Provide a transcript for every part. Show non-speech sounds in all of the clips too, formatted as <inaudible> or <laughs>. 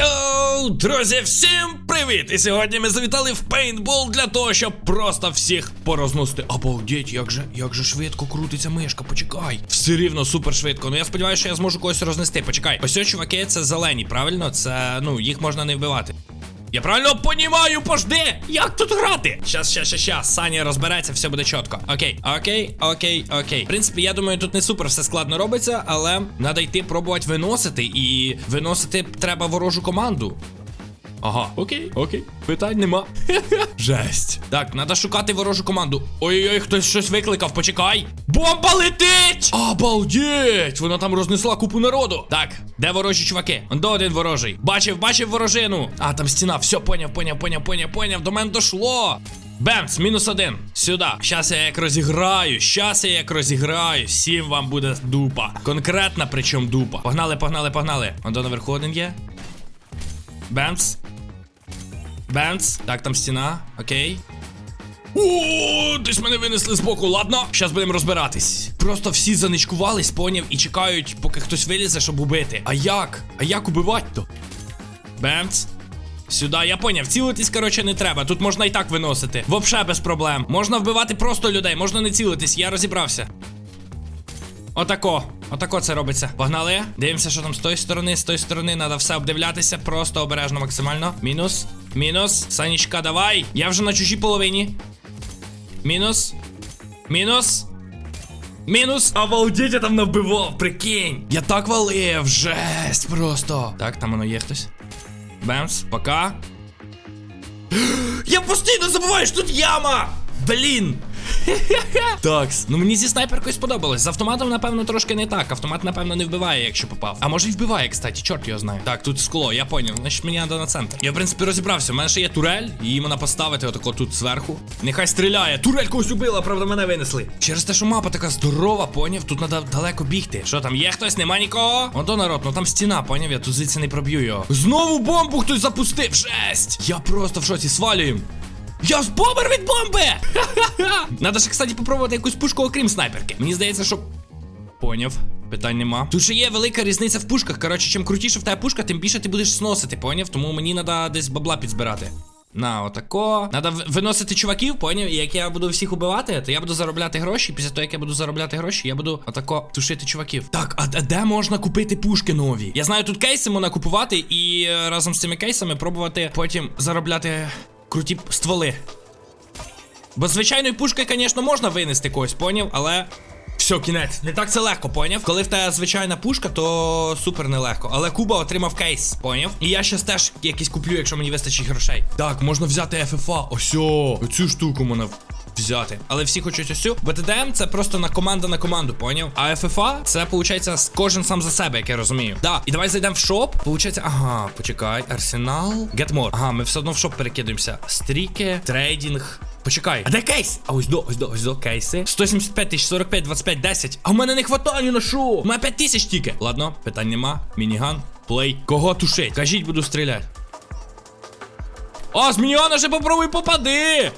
Йоу, друзі, всім привіт! І сьогодні ми завітали в пейнтбол для того, щоб просто всіх порозносити. Обалдеть, як же, як же швидко крутиться мишка, почекай. Все рівно супер швидко. Ну я сподіваюся, що я зможу когось рознести. Почекай. Ось чуваки, це зелені, правильно? Це, ну, їх можна не вбивати. Я правильно понімаю, пожди! Як тут грати? Щас, щас, щас, щас. Саня розбереться, все буде чітко. Окей, окей, окей, окей. В принципі, я думаю, тут не супер все складно робиться, але треба йти пробувати виносити. І виносити треба ворожу команду. Ага, окей, окей, питань нема. <laughs> Жесть. Так, треба шукати ворожу команду. Ой-ой-ой, хтось щось викликав, почекай. Бомба летить! Обалдеть! Вона там рознесла купу народу. Так, де ворожі чуваки? Он до один ворожий. Бачив, бачив ворожину. А, там стіна. Все, поняв, поняв, поняв, поняв, поняв. До мене дошло. Бемс, мінус один. Сюди. Щас я як розіграю. Щас я як розіграю. Всім вам буде дупа. Конкретна, причому дупа. Погнали, погнали, погнали. Он до наверху один є. Бемс. Бемс. Так, там стіна. Окей. О, десь мене винесли з боку. Ладно, зараз будемо розбиратись. Просто всі заничкувались, поняв, і чекають, поки хтось вилізе, щоб убити. А як? А як убивати то? Бемц. Сюди, я поняв, цілитись, коротше, не треба. Тут можна і так виносити. Вообще без проблем. Можна вбивати просто людей, можна не цілитись, я розібрався. Отако. Отако це робиться. Погнали. Дивимося, що там з тої сторони, з тої сторони. Треба все обдивлятися. Просто обережно максимально. Мінус. Мінус. Санічка, давай. Я вже на чужій половині. Мінус. Мінус. Мінус. Обалдеть, я там набивав, прикинь. Я так валив, жесть просто. Так, там воно є хтось. Бемс, пока. <gasps> Я постійно забуваю, що тут яма! Блін! Такс. Ну мені зі снайперкою сподобалось. З автоматом, напевно, трошки не так. Автомат, напевно, не вбиває, якщо попав. А може й вбиває, кстати, чорт його знає. Так, тут скло, я поняв. Значить, мені треба на центр. Я, в принципі, розібрався. У мене ще є турель, її можна поставити отако тут зверху. Нехай стріляє. Турель когось убила, правда, мене винесли. Через те, що мапа така здорова, поняв, тут треба далеко бігти. Що там, є хтось, нема нікого? Ото народ, ну там стіна, поняв, я тут звідси не проб'ю його. Знову бомбу хтось запустив. Жесть! Я просто в шоці свалюємо. Я бомбер від бомби! Ха-ха-ха! <laughs> Надо ж, кстати, попробувати якусь пушку, окрім снайперки. Мені здається, що. Поняв. Питань нема. Тут ще є велика різниця в пушках. Коротше, чим крутіше в тебе пушка, тим більше ти будеш сносити, поняв? Тому мені треба десь бабла підзбирати. На, отако. В- виносити чуваків, поняв? І як я буду всіх убивати, то я буду заробляти гроші. Після того, як я буду заробляти гроші, я буду отако тушити чуваків. Так, а де можна купити пушки нові? Я знаю, тут кейси можна купувати і е, разом з цими кейсами пробувати потім заробляти круті стволи. Бо звичайною пушкою, звісно, можна винести когось, поняв, але. Все, кінець. Не так це легко, поняв? Коли в тебе звичайна пушка, то супер нелегко. Але Куба отримав кейс, поняв? І я щас теж якийсь куплю, якщо мені вистачить грошей. Так, можна взяти FFA. Осьо, оцю штуку можна взяти. Але всі хочуть ось. БТДМ це просто на команда на команду, поняв? А FFA це виходить кожен сам за себе, як я розумію. Да, і давай зайдемо в шоп. Получається, ага, почекай, арсенал. Get more. Ага, ми все одно в шоп перекидуємося. Стріки, трейдинг. Почекай, а де кейс? А ось до, ось до, ось до кейси. 175 тисяч, 45, 25, 10. А в мене не хватає ні на що. У мене 5 тисяч тільки. Ладно, питань нема. Мініган, плей. Кого тушить? Кажіть, буду стріляти. А, з мінігана же попробуй попади.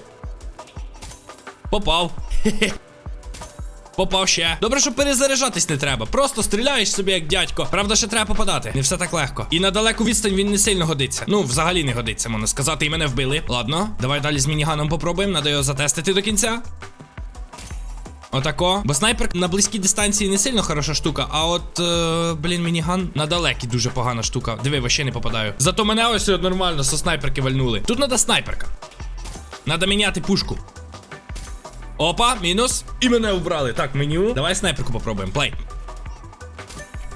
Попав. <laughs> Попав ще. Добре, що перезаряджатись не треба. Просто стріляєш собі як дядько. Правда, ще треба попадати. Не все так легко. І на далеку відстань він не сильно годиться. Ну, взагалі не годиться, можна сказати, і мене вбили. Ладно, давай далі з мініганом попробуємо. Надо його затестити до кінця. Отако. Бо снайпер на близькій дистанції не сильно хороша штука, а от, е, блін, мініган на далекій дуже погана штука. Диви, вообще не попадаю. Зато мене ось нормально со снайперки вальнули. Тут треба снайперка. Надо міняти пушку. Опа, мінус. І мене убрали. Так, меню. Давай снайперку попробуємо. Плей.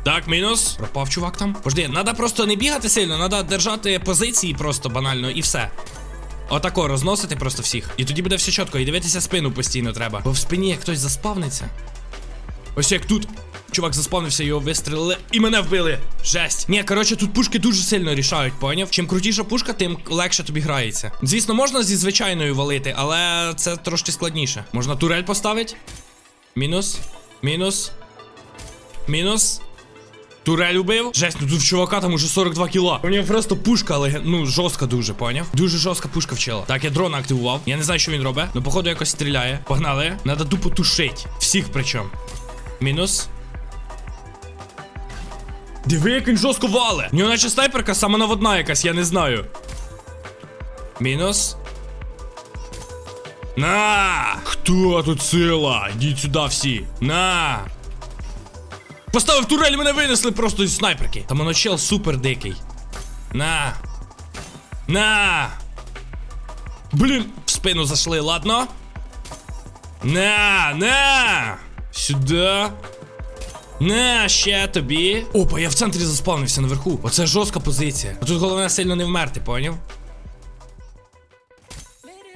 Так, мінус. Пропав чувак там. Пожди, треба просто не бігати сильно, треба держати позиції просто банально і все. Отако розносити просто всіх. І тоді буде все чітко. І дивитися спину постійно треба. Бо в спині як хтось заспавниться. Ось як тут. Чувак заспавнився, його вистрелили і мене вбили. Жесть. Ні, коротше, тут пушки дуже сильно рішають, поняв? Чим крутіша пушка, тим легше тобі грається. Звісно, можна зі звичайною валити, але це трошки складніше. Можна турель поставити. Мінус. Мінус. Мінус. Турель убив. Жесть, ну тут в чувака там уже 42 кіла. У нього просто пушка, але ну жорстка дуже, поняв? Дуже жорстка пушка вчила. Так, я дрон активував. Я не знаю, що він робить. Ну, походу, якось стріляє. Погнали. Надо тупо тушить. Всіх причому. Мінус. Диви, як він жорстко вале. У нього наче снайперка самонаводна якась, я не знаю. Мінус. На! Хто тут сила? Йдіть сюди всі. На! Поставив турель, мене винесли просто зі снайперки. Там воно чел супер дикий. На! На! Блін, в спину зайшли, ладно? На, на! Сюди. На, ще тобі. Опа, я в центрі заспавнився наверху. Оце жорстка позиція. А тут головне сильно не вмерти, поняв?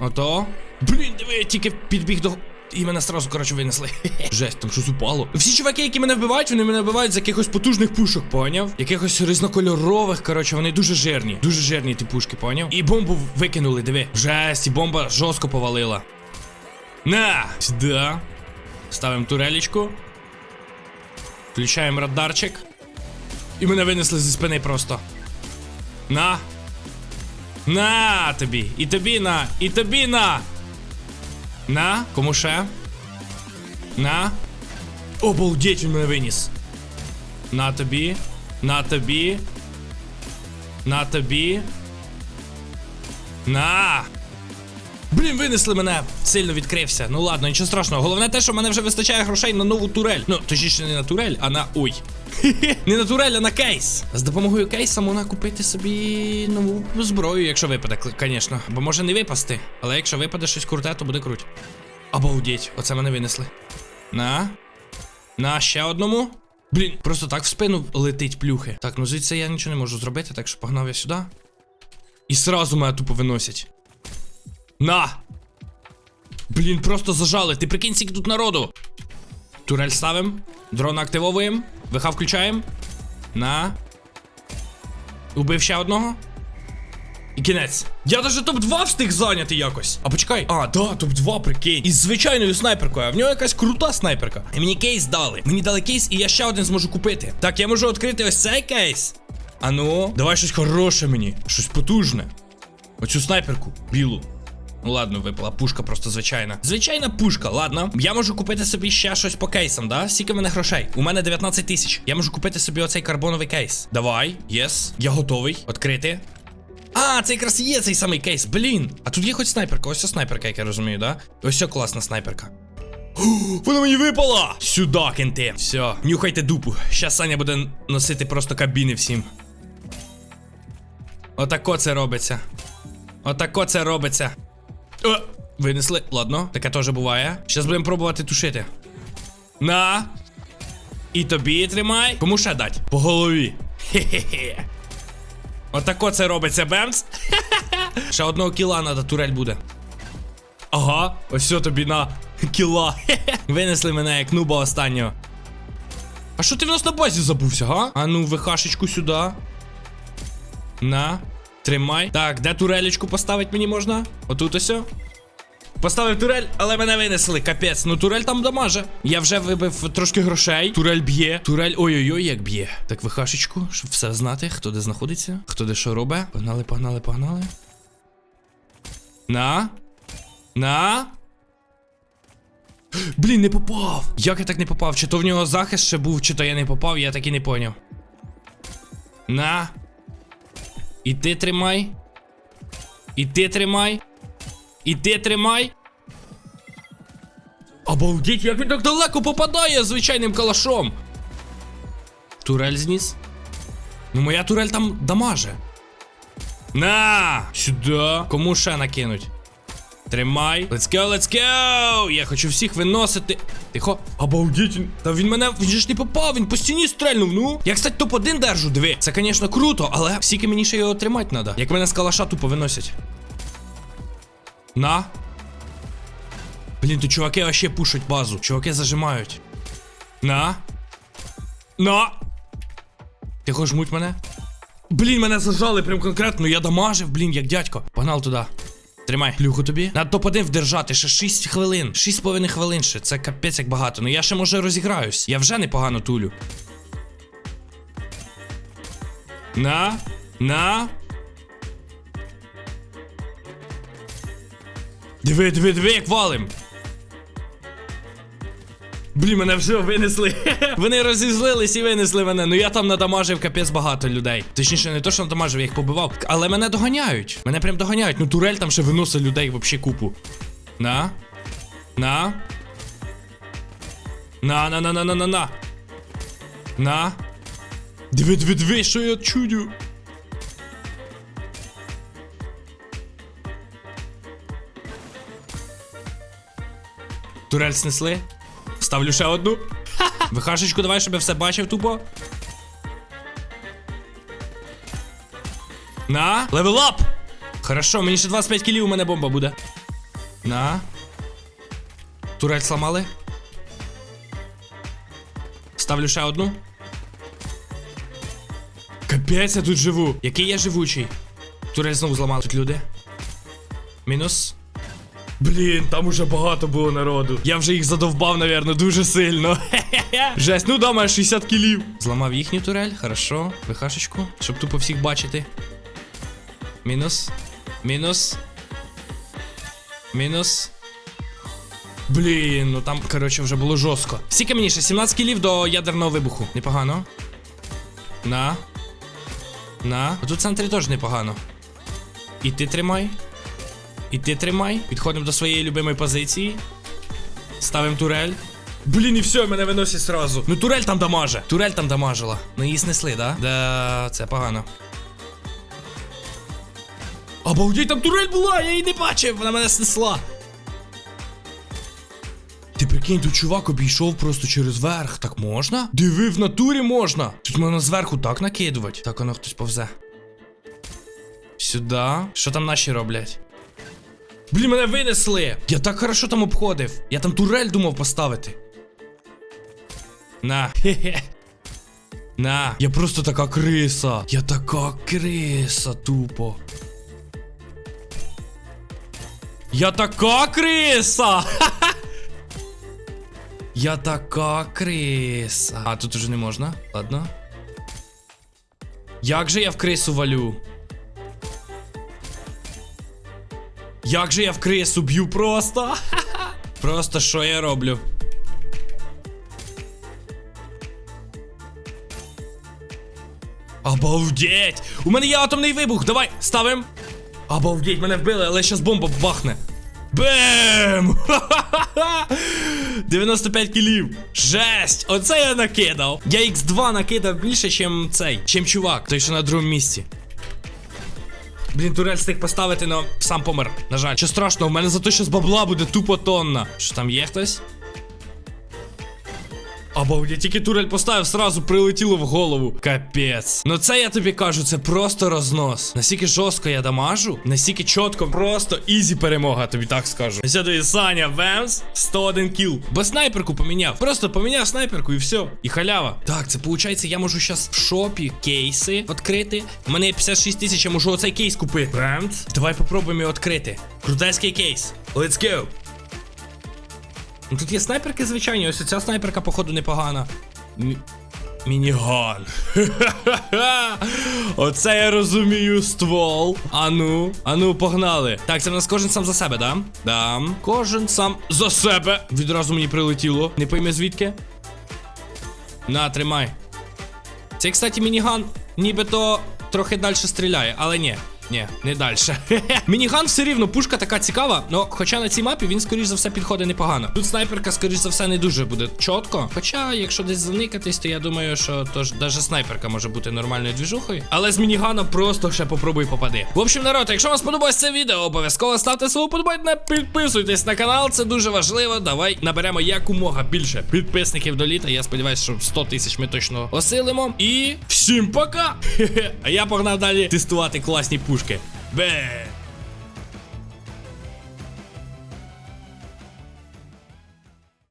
Ото. Блін, диви, я тільки підбіг до. І мене сразу, коротше, винесли. <laughs> Жесть, там щось упало. Всі чуваки, які мене вбивають, вони мене вбивають з якихось потужних пушок, поняв? Якихось різнокольорових, коротше, вони дуже жирні. Дуже жирні ті пушки, поняв? І бомбу викинули, диви. Жесть, і бомба жорстко повалила. На! Сюди. Ставимо турелечку. Включаємо радарчик. І мене винесли зі спини просто. На. На тобі. І тобі на. І тобі на. На. Кому ще? На. Обалдеть, він мене виніс. На тобі. На тобі. На тобі. На. Блін, винесли мене. Сильно відкрився. Ну ладно, нічого страшного. Головне те, що в мене вже вистачає грошей на нову турель. Ну, точніше, не на турель, а на. Ой. <laughs> Не на турель, а на кейс. З допомогою кейса можна купити собі нову зброю, якщо випаде, звісно. Бо може не випасти. Але якщо випаде щось круте, то буде круть. Обалдеть, оце мене винесли. На. На ще одному. Блін, просто так в спину летить плюхи. Так, ну звідси я нічого не можу зробити, так що погнав я сюди. І сразу мене тупо виносять. На! Блін, просто зажали. Ти прикинь, скільки тут народу. Турель ставим. Дрон активовуємо. ВХ включаємо. На. Убив ще одного. І кінець. Я даже топ-2 встиг зайняти якось. А почекай. А, да, топ-2, прикинь. Із звичайною снайперкою. А в нього якась крута снайперка. І мені кейс дали. Мені дали кейс, і я ще один зможу купити. Так, я можу відкрити ось цей кейс. А ну, давай щось хороше мені. Щось потужне. Оцю снайперку білу. Ну ладно, випала пушка просто звичайна. Звичайна пушка, ладно. Я можу купити собі ще щось по кейсам, да? Скільки мене грошей? У мене 19 тисяч. Я можу купити собі оцей карбоновий кейс. Давай, єс. Я готовий. Відкрити. А, це якраз є цей самий кейс. Блін. А тут є хоч снайперка. Ось ця снайперка, як я розумію, да? Ось ця класна снайперка. Вона мені випала! Сюди, кенти. Все, нюхайте дупу. Щас Саня буде носити просто кабіни всім. Отако це робиться. Отако це робиться. О, винесли. Ладно, таке теж буває. Зараз будемо пробувати тушити. На. І тобі тримай. Кому ще дать? По голові. Хе-хе-хе. Отако це робиться, Бемс. Ще одного кіла надо, турель буде. Ага, ось все тобі на кіла. Винесли мене як нуба останнього. А що ти в нас на базі забувся, га? А ну, вихашечку сюди. На. Тримай. Так, де турелечку поставити мені можна? Отут ось. Поставив турель, але мене винесли. Капець. Ну турель там дамаже. Я вже вибив трошки грошей. Турель б'є. Турель ой-ой-ой, як б'є. Так, вихашечку, щоб все знати, хто де знаходиться, хто де що робить. Погнали, погнали, погнали. На. На. Блін, не попав. Як я так не попав? Чи то в нього захист ще був, чи то я не попав, я так і не поняв. На. І ти тримай. І ти тримай. І ти тримай. Обалдіть, як він так далеко попадає звичайним калашом. Турель зніс. Ну, моя турель там дамаже. На! Сюди. Кому ще накинуть? Тримай. Let's go, let's go! Я хочу всіх виносити. Тихо. Обалдіть. Та він мене. Він ж не попав, він по стіні стрельнув, ну. Я, кстати, топ-1 держу, диви. Це, звісно, круто, але скільки мені ще його тримати треба. Як мене з калаша тупо виносять. На. Блін, то чуваки вообще пушать базу. Чуваки зажимають. На. На. Тихо, жмуть мене. Блін, мене зажали прям конкретно. Я дамажив, блін, як дядько. Погнал туди. Тримай, плюху тобі. Надо топ-1 вдержати, ще 6 хвилин. 6,5 хвилин ще. Це капець як багато. Ну я ще може розіграюсь. Я вже непогано тулю. На. На. Диви, диви, диви, як валим. Блін, мене вже винесли. <laughs> Вони розізлились і винесли мене. Ну я там надамажив капець багато людей. Точніше, не то, що надамажив, я їх побивав. Але мене доганяють. Мене прям доганяють. Ну турель там ще виносить людей вообще купу. На. На. На, на, на, на, на, на, на. На. Диви, диви, диви, що я чудю. Турель снесли. Ставлю ще одну. <laughs> Вихашечку давай, щоб я все бачив тупо. На. Левел ап! Хорошо, мені ще 25 кілів, у мене бомба буде. На. Турель сламали. Ставлю ще одну. Капець, я тут живу. Який я живучий. Турель знову зламали. Тут люди. Мінус. Блін, там уже багато було народу. Я вже їх задовбав, навірно, дуже сильно. <laughs> Жесть, ну да, має 60 кілів. Зламав їхню турель, хорошо. Вихашечку, щоб тупо всіх бачити. Мінус. Мінус. Мінус. Блін, ну там, коротше, вже було жорстко. Скільки мені ще 17 кілів до ядерного вибуху. Непогано. На. На. А тут в центрі теж непогано. І ти тримай. І ти тримай. Підходимо до своєї любимої позиції. Ставимо турель. Блін, і все, мене виносять сразу. Ну турель там дамаже. Турель там дамажила. Ну її снесли, да? Да, це погано. Обалдеть, там турель була, я її не бачив, вона мене снесла. Ти прикинь, тут чувак обійшов просто через верх. Так можна? Диви, в натурі можна. Тут можна зверху так накидувати. Так, воно хтось повзе. Сюди. Що там наші роблять? Блін, мене винесли! Я так хорошо там обходив. Я там турель думав поставити. На. На. Я просто така криса. Я така криса, тупо. Я така криса! <laughs> Я така криса. А тут уже не можна. Ладно. Як же я в крису валю? Як же я в крису б'ю просто? <laughs> Просто що я роблю? Обалдеть! У мене є атомний вибух! Давай, ставим! Обалдеть, мене вбили, але щас бомба бахне. Бем! <laughs> Ха-ха-ха! 95 кілів. Жесть! Оце я накидав. Я X2 накидав більше, чим цей, чим чувак, той, що на другому місці. Блін, турель встиг поставити, но сам помер. На жаль. Що страшно, у мене зато щас бабла буде тупо тонна. Що там є хтось? Або я тільки турель поставив, сразу прилетіло в голову. Капець. Ну це я тобі кажу, це просто рознос. Настільки жорстко я дамажу, настільки чітко, просто ізі перемога, тобі так скажу. Ось тобі Саня Вемс, 101 кіл. Бо снайперку поміняв. Просто поміняв снайперку і все. І халява. Так, це виходить, я можу зараз в шопі кейси відкрити. У мене є 56 тисяч, я можу оцей кейс купити. Вемс. Давай попробуємо його відкрити. Крутецький кейс. Let's go. Ну тут є снайперки, звичайні, ось ця снайперка, походу, непогана. Мі- Мініган. <laughs> Оце я розумію ствол. Ану, ану, погнали. Так, це в нас кожен сам за себе, да? Да. Кожен сам за себе. Відразу мені прилетіло. Не пойми звідки. На, тримай. Цей, кстати, мініган нібито трохи далі стріляє, але ні. Ні, не далі. <laughs> Мініган все рівно, пушка така цікава, но хоча на цій мапі він, скоріш за все, підходить непогано. Тут снайперка, скоріш за все, не дуже буде чітко. Хоча, якщо десь заникатись, то я думаю, що тож навіть снайперка може бути нормальною двіжухою. Але з мінігана просто ще попробуй попади. В общем, народ, якщо вам сподобалось це відео, обов'язково ставте свого подобайна, підписуйтесь на канал, це дуже важливо. Давай наберемо якомога більше підписників до літа. Я сподіваюся, що 100 тисяч ми точно осилимо. І всім пока! <laughs> А я погнав далі тестувати класні пушки. puszkę. Bee!